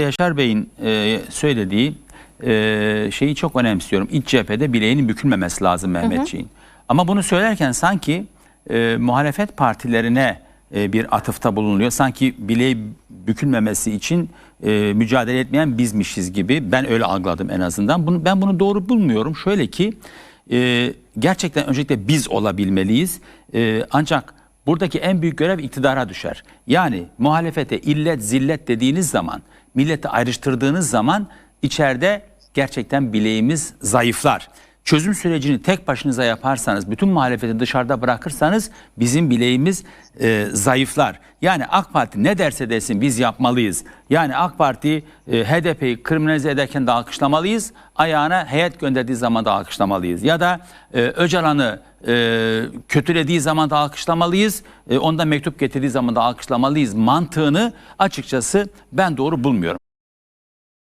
Yaşar Bey'in e, söylediği e, şeyi çok önemsiyorum. İç cephede bileğinin bükülmemesi lazım Mehmetçiğin. Ama bunu söylerken sanki e, muhalefet partilerine e, bir atıfta bulunuyor. Sanki bileği bükülmemesi için e, mücadele etmeyen bizmişiz gibi. Ben öyle algıladım en azından. Bunu, ben bunu doğru bulmuyorum. Şöyle ki e, gerçekten öncelikle biz olabilmeliyiz. E, ancak buradaki en büyük görev iktidara düşer. Yani muhalefete illet zillet dediğiniz zaman, milleti ayrıştırdığınız zaman içeride gerçekten bileğimiz zayıflar. Çözüm sürecini tek başınıza yaparsanız, bütün muhalefeti dışarıda bırakırsanız bizim bileğimiz e, zayıflar. Yani AK Parti ne derse desin biz yapmalıyız. Yani AK Parti e, HDP'yi kriminalize ederken de alkışlamalıyız. Ayağına heyet gönderdiği zaman da alkışlamalıyız. Ya da e, Öcalan'ı e, kötülediği zaman da alkışlamalıyız. E, ondan mektup getirdiği zaman da alkışlamalıyız. Mantığını açıkçası ben doğru bulmuyorum.